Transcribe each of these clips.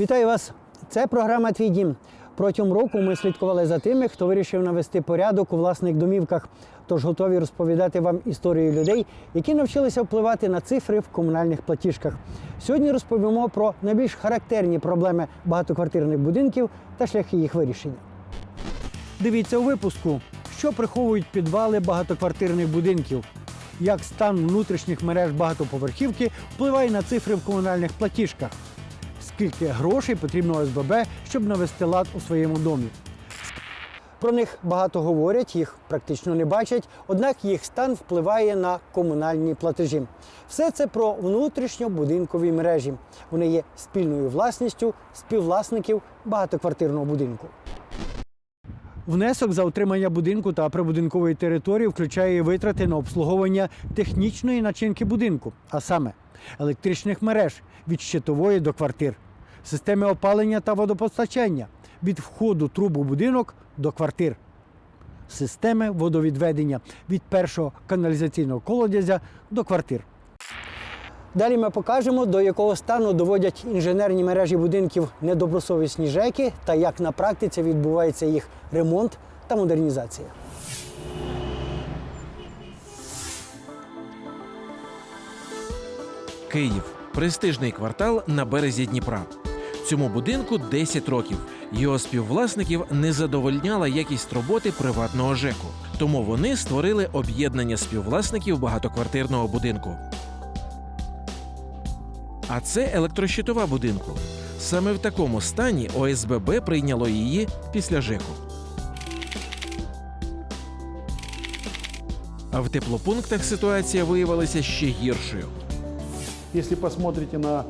Вітаю вас! Це програма Твій дім. Протягом року ми слідкували за тими, хто вирішив навести порядок у власних домівках. Тож готові розповідати вам історію людей, які навчилися впливати на цифри в комунальних платіжках. Сьогодні розповімо про найбільш характерні проблеми багатоквартирних будинків та шляхи їх вирішення. Дивіться у випуску, що приховують підвали багатоквартирних будинків, як стан внутрішніх мереж багатоповерхівки впливає на цифри в комунальних платіжках, скільки грошей потрібно ОСББ, щоб навести лад у своєму домі. Про них багато говорять, їх практично не бачать, однак їх стан впливає на комунальні платежі. Все це про внутрішньобудинкові мережі. Вони є спільною власністю співвласників багатоквартирного будинку. Внесок за утримання будинку та прибудинкової території включає витрати на обслуговування технічної начинки будинку, а саме електричних мереж від щитової до квартир, системи опалення та водопостачання від входу труб у будинок до квартир, системи водовідведення від першого каналізаційного колодязя до квартир. Далі ми покажемо, до якого стану доводять інженерні мережі будинків недобросовісні ЖЕКи та як на практиці відбувається їх ремонт та модернізація. Київ престижний квартал на березі Дніпра. Цьому будинку 10 років. Його співвласників не задовольняла якість роботи приватного ЖЕКу. Тому вони створили об'єднання співвласників багатоквартирного будинку. А це електрощитова будинку. Саме в такому стані ОСББ прийняло її після ЖЕКу. А в теплопунктах ситуація виявилася ще гіршою. Если посмотрите на,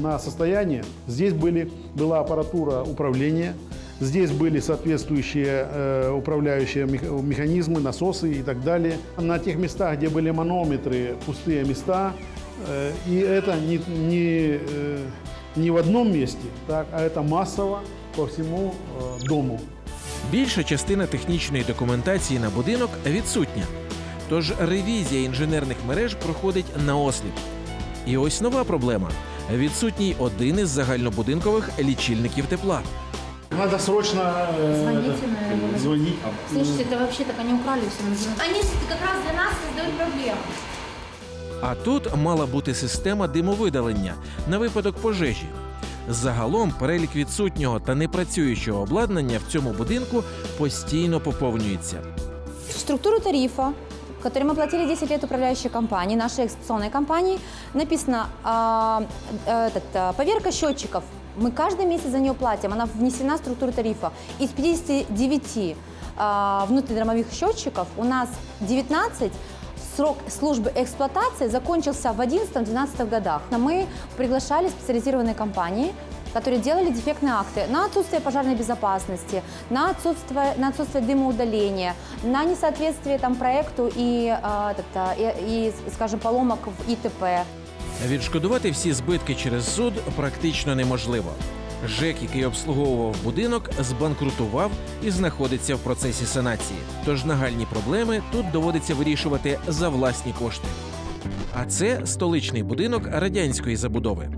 на состояние, здесь были, была аппаратура управления, здесь были соответствующие э, управляющие мех- механизмы, насосы и так далее. На тех местах, где были манометры, пустые места, э, и это не, не, э, не в одном месте, так, а это массово по всему э, дому. Більша частина технічної документації на будинок відсутня. Тож ревізія інженерних мереж проходить наосліп. І ось нова проблема: відсутній один із загальнобудинкових лічильників тепла. Надо срочно э, Звоните, это, наверное. звонить. Слушайте, это вообще так они украли все. Они как раз для нас создают проблему. А тут мала бути система димовидалення на випадок пожежі. Загалом перелік відсутнього та непрацюючого обладнання в цьому будинку постійно поповнюється. структуру тарифа, который мы платили 10 лет управляющей компании, нашей эксплуатационной компании, написано а, э, этот, а, поверка счетчиков. Мы каждый месяц за нее платим, она внесена в структуру тарифа. Из 59 а, внутридромовых счетчиков у нас 19 Срок службы эксплуатации закончился в 11-12 годах. Мы приглашали специализированные компании, которые делали дефектные акты на отсутствие пожарной безопасности, на отсутствие, на отсутствие дымоудаления, на несоответствие там, проекту и, а, этот, а, и, и, скажем, поломок в ИТП. Відшкодувати всі збитки через суд практично неможливо. ЖЕК, який обслуговував будинок, збанкрутував і знаходиться в процесі санації. Тож нагальні проблеми тут доводиться вирішувати за власні кошти. А це столичний будинок радянської забудови.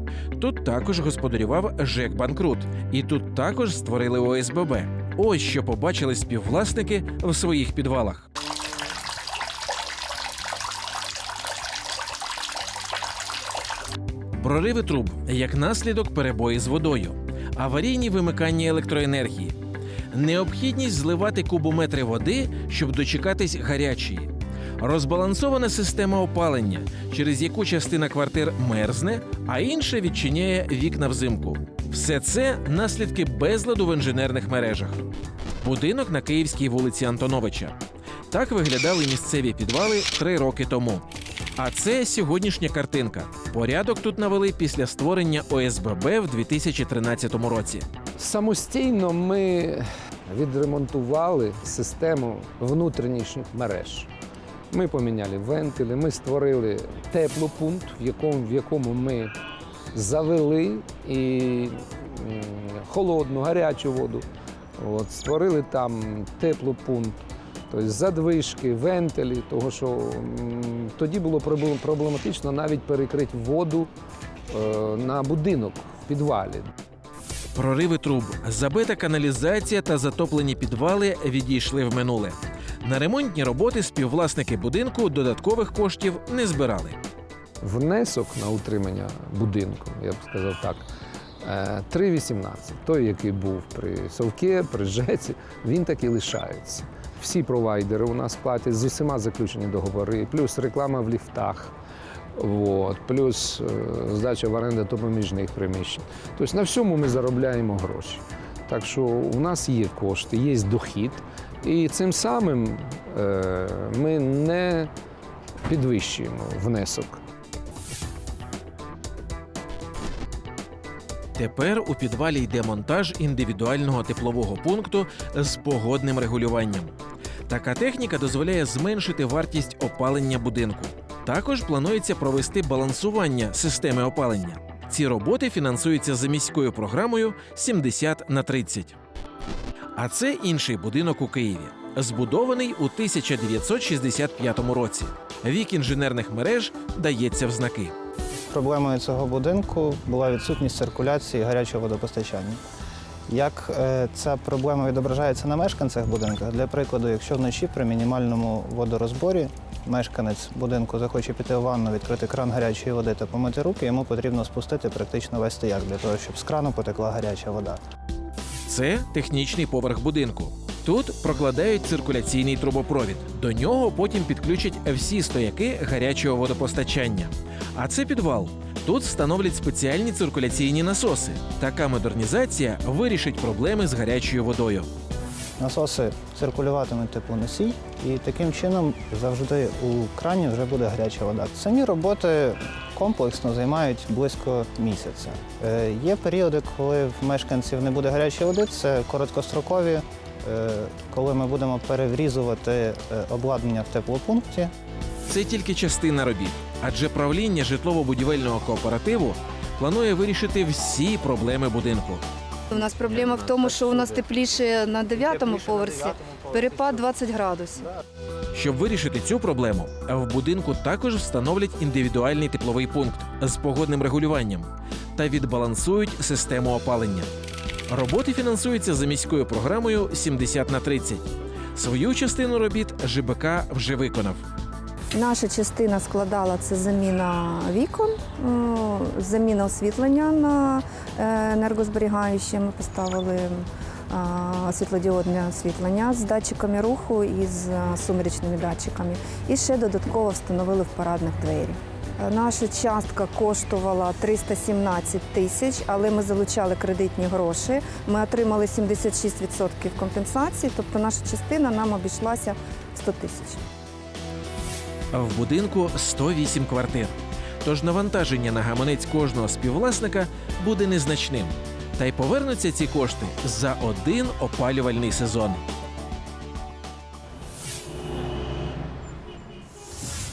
Тут також господарював ЖЕК Банкрут, і тут також створили ОСББ. Ось що побачили співвласники в своїх підвалах. Прориви труб як наслідок перебої з водою, аварійні вимикання електроенергії, необхідність зливати кубометри води, щоб дочекатись гарячої, розбалансована система опалення, через яку частина квартир мерзне, а інша відчиняє вікна взимку. Все це наслідки безладу в інженерних мережах. Будинок на Київській вулиці Антоновича. Так виглядали місцеві підвали три роки тому. А це сьогоднішня картинка. Порядок тут навели після створення ОСББ в 2013 році. Самостійно ми відремонтували систему внутрішніх мереж. Ми поміняли вентили, ми створили теплопункт, в якому, в якому ми завели і холодну, гарячу воду. От, створили там теплопункт, тобто задвижки, вентилі, того що тоді було проблематично навіть перекрити воду е, на будинок в підвалі. Прориви труб, забита каналізація та затоплені підвали відійшли в минуле. На ремонтні роботи співвласники будинку додаткових коштів не збирали. Внесок на утримання будинку, я б сказав так, е, 3,18. Той, який був при Совке, при ЖЕЦі, він так і лишається. Всі провайдери у нас платять з усіма заключені договори, плюс реклама в ліфтах, от, плюс е, здача в оренду допоміжних приміщень. Тобто на всьому ми заробляємо гроші. Так що у нас є кошти, є дохід, і цим самим е, ми не підвищуємо внесок. Тепер у підвалі йде монтаж індивідуального теплового пункту з погодним регулюванням. Така техніка дозволяє зменшити вартість опалення будинку. Також планується провести балансування системи опалення. Ці роботи фінансуються за міською програмою 70 на 30. А це інший будинок у Києві, збудований у 1965 році. Вік інженерних мереж дається в знаки. Проблемою цього будинку була відсутність циркуляції гарячого водопостачання. Як е, ця проблема відображається на мешканцях будинка? Для прикладу, якщо вночі при мінімальному водорозборі мешканець будинку захоче піти в ванну, відкрити кран гарячої води та помити руки, йому потрібно спустити практично весь стояк для того, щоб з крану потекла гаряча вода. Це технічний поверх будинку. Тут прокладають циркуляційний трубопровід. До нього потім підключать всі стояки гарячого водопостачання. А це підвал. Тут встановлять спеціальні циркуляційні насоси. Така модернізація вирішить проблеми з гарячою водою. Насоси циркулюватимуть теплоносій, і таким чином завжди у крані вже буде гаряча вода. Самі роботи комплексно займають близько місяця. Е, Є періоди, коли в мешканців не буде гарячої води, це короткострокові, е, коли ми будемо переврізувати е, обладнання в теплопункті. Це тільки частина робіт, адже правління житлово-будівельного кооперативу планує вирішити всі проблеми будинку. У нас проблема в тому, що у нас тепліше на дев'ятому поверсі, перепад 20 градусів. Щоб вирішити цю проблему, в будинку також встановлять індивідуальний тепловий пункт з погодним регулюванням та відбалансують систему опалення. Роботи фінансуються за міською програмою 70 на 30. Свою частину робіт ЖБК вже виконав. Наша частина складала це заміна вікон, заміна освітлення на е, енергозберігаюче. Ми поставили світлодіодне освітлення з датчиками руху і з сумеречними датчиками. І ще додатково встановили в парадних двері. Е, Наша частка коштувала 317 тисяч, але ми залучали кредитні гроші. Ми отримали 76% компенсації, тобто наша частина нам обійшлася в 100 тисяч. В будинку 108 квартир. Тож навантаження на гаманець кожного співвласника буде незначним. Та й повернуться ці кошти за один опалювальний сезон.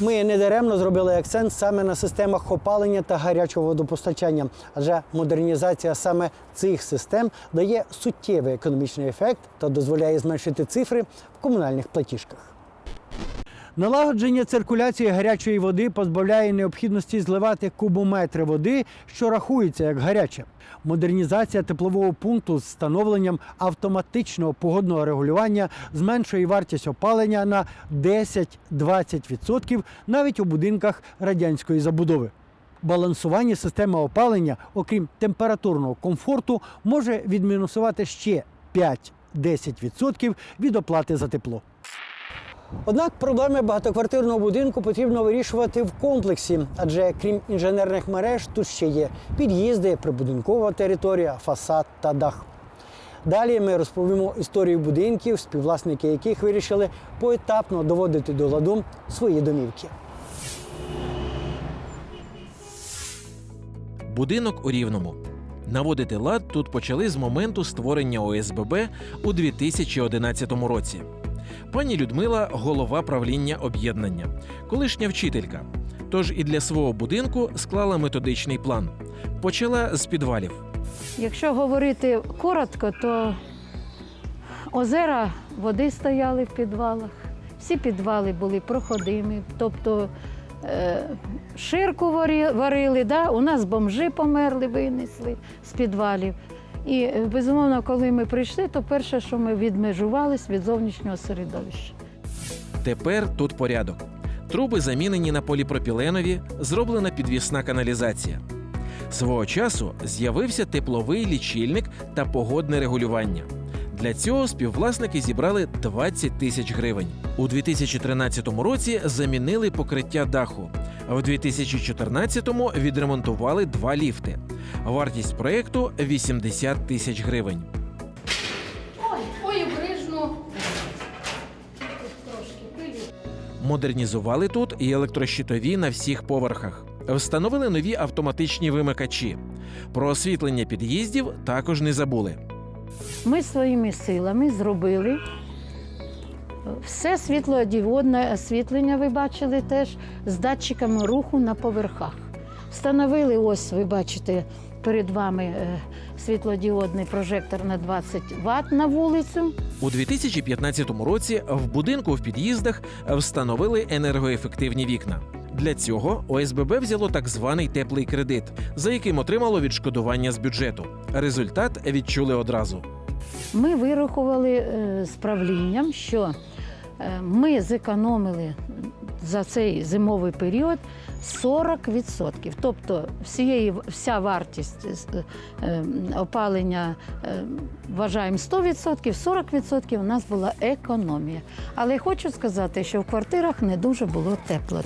Ми недаремно зробили акцент саме на системах опалення та гарячого водопостачання, адже модернізація саме цих систем дає суттєвий економічний ефект та дозволяє зменшити цифри в комунальних платіжках. Налагодження циркуляції гарячої води позбавляє необхідності зливати кубометри води, що рахується як гаряче. Модернізація теплового пункту з встановленням автоматичного погодного регулювання зменшує вартість опалення на 10-20% навіть у будинках радянської забудови. Балансування системи опалення, окрім температурного комфорту, може відмінусувати ще 5-10% від оплати за тепло. Однак проблеми багатоквартирного будинку потрібно вирішувати в комплексі, адже крім інженерних мереж, тут ще є під'їзди, прибудинкова територія, фасад та дах. Далі ми розповімо історію будинків, співвласники яких вирішили поетапно доводити до ладу свої домівки. Будинок у Рівному. Наводити лад тут почали з моменту створення ОСББ у 2011 році. Пані Людмила голова правління об'єднання, колишня вчителька. Тож і для свого будинку склала методичний план. Почала з підвалів. Якщо говорити коротко, то озера води стояли в підвалах. Всі підвали були проходимі, тобто е, ширку варили, да? у нас бомжи померли, винесли з підвалів. І, е, безумовно, коли ми прийшли, то перше, що ми відмежувались від зовнішнього середовища. Тепер тут порядок. Труби замінені на поліпропіленові, зроблена підвісна каналізація. Свого часу з'явився тепловий лічильник та погодне регулювання. Для цього співвласники зібрали 20 тисяч гривень. У 2013 році замінили покриття даху. а В 2014-му відремонтували два ліфти. Вартість проєкту 80 тисяч гривень. Ой, ой, обережно. Трошки пилі. Модернізували тут і електрощитові на всіх поверхах. Встановили нові автоматичні вимикачі. Про освітлення під'їздів також не забули. Ми своїми силами зробили все світлодіодне освітлення, ви бачили теж, з датчиками руху на поверхах. Встановили, ось ви бачите перед вами е, світлодіодний прожектор на 20 Вт на вулицю. У 2015 році в будинку в під'їздах встановили енергоефективні вікна. Для цього ОСББ взяло так званий теплий кредит, за яким отримало відшкодування з бюджету. Результат відчули одразу. Ми вирахували е, з правлінням, що е, ми зекономили за цей зимовий період 40%. Тобто всієї, вся вартість е, опалення вважаємо 100%, 40% у нас була економія. Але хочу сказати, що в квартирах не дуже було тепло.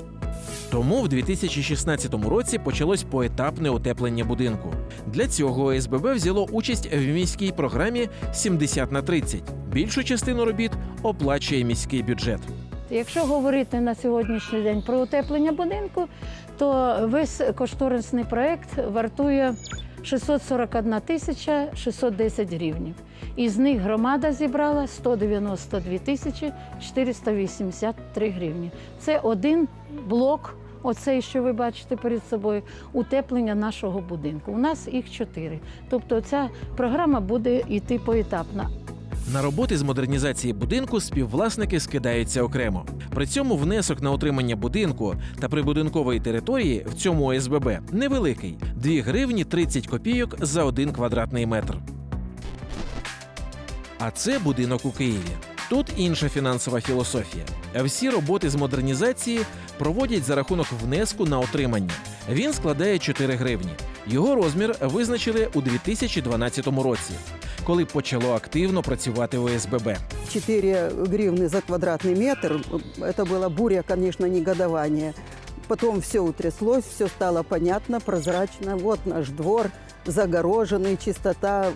Тому в 2016 році почалось поетапне утеплення будинку. Для цього ОСББ взяло участь в міській програмі 70 на 30. Більшу частину робіт оплачує міський бюджет. Якщо говорити на сьогоднішній день про утеплення будинку, то весь кошторисний проект вартує 641 тисяча 610 гривнів. Із них громада зібрала 192 тисячі 483 гривні. Це один блок, оцей, що ви бачите перед собою, утеплення нашого будинку. У нас їх чотири. Тобто ця програма буде йти поетапно. На роботи з модернізації будинку співвласники скидаються окремо. При цьому внесок на утримання будинку та прибудинкової території в цьому ОСББ невеликий 2 гривні 30 копійок за один квадратний метр. А це будинок у Києві. Тут інша фінансова філософія. Всі роботи з модернізації проводять за рахунок внеску на отримання. Він складає 4 гривні. Його розмір визначили у 2012 році, коли почало активно працювати ОСББ. 4 гривны за квадратный метр. Это была буря, конечно, негодования. Потом все утряслось, все стало понятно, прозрачно. Вот наш двор, загороженный, чистота,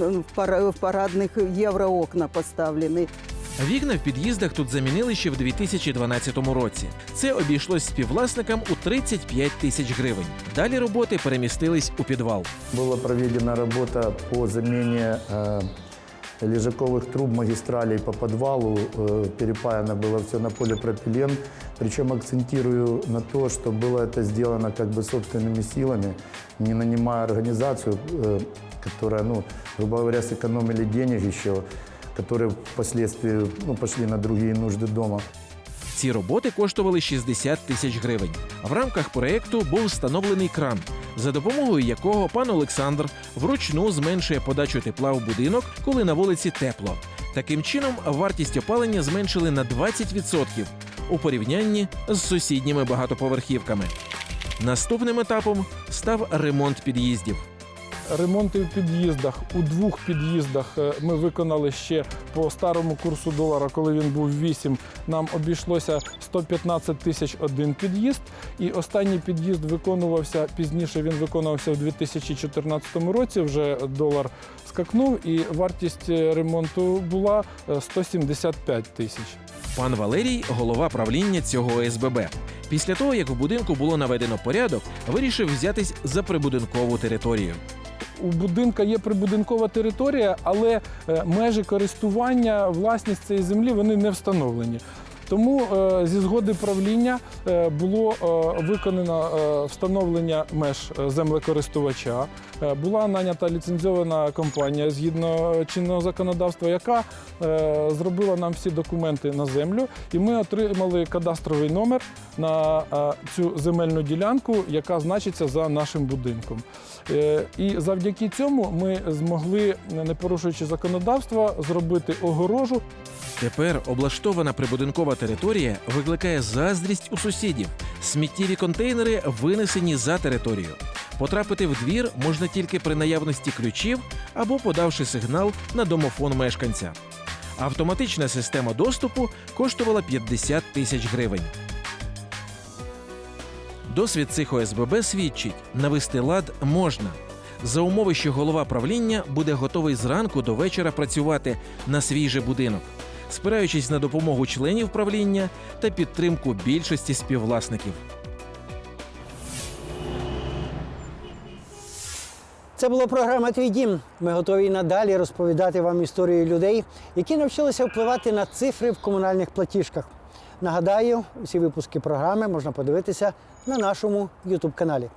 м, в пара- в парадных евроокна поставлены. Вікна в під'їздах тут замінили ще в 2012 році. Це обійшлось співвласникам у 35 тисяч гривень. Далі роботи перемістились у підвал. Была проведена работа по замене э, лежаковых труб магистралей по подвалу. Э, перепаяно было все на полипропилен. Причем акцентирую на то, что было это сделано как бы собственными силами, не нанимая организацию, э, которая, ну, грубо говоря, сэкономили денег еще, которые впоследствии ну, пошли на другие нужды дома. Ці роботи коштували 60 тисяч гривень. В рамках проєкту був встановлений кран, за допомогою якого пан Олександр вручну зменшує подачу тепла в будинок, коли на вулиці тепло. Таким чином, вартість опалення зменшили на 20% у порівнянні з сусідніми багатоповерхівками. Наступним етапом став ремонт під'їздів. Ремонти в під'їздах. У двох під'їздах е, ми виконали ще по старому курсу долара, коли він був 8, нам обійшлося 115 тисяч один під'їзд. І останній під'їзд виконувався пізніше. Він виконувався в 2014 році. Вже долар скакнув, і вартість е, ремонту була е, 175 тисяч. Пан Валерій, голова правління цього ОСББ. Після того, як в будинку було наведено порядок, вирішив взятись за прибудинкову територію. У будинка є прибудинкова територія, але е, межі користування, власність цієї землі вони не встановлені. Тому е, зі згоди правління е, було е, виконано встановлення меж землекористувача. Була нанята ліцензована компанія згідно чинного законодавства, яка зробила нам всі документи на землю, і ми отримали кадастровий номер на цю земельну ділянку, яка значиться за нашим будинком. І завдяки цьому ми змогли, не порушуючи законодавство, зробити огорожу Тепер облаштована прибудинкова територія викликає заздрість у сусідів. Сміттєві контейнери винесені за територію. Потрапити в двір можна тільки при наявності ключів або подавши сигнал на домофон мешканця. Автоматична система доступу коштувала 50 тисяч гривень. Досвід цих ОСББ свідчить, навести лад можна. За умови, що голова правління буде готовий зранку до вечора працювати на свій же будинок, спираючись на допомогу членів правління та підтримку більшості співвласників. Це була програма Твій дім. Ми готові надалі розповідати вам історію людей, які навчилися впливати на цифри в комунальних платіжках. Нагадаю, усі випуски програми можна подивитися на нашому YouTube каналі.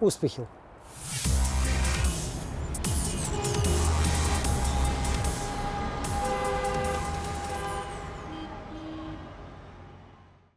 Успіхів!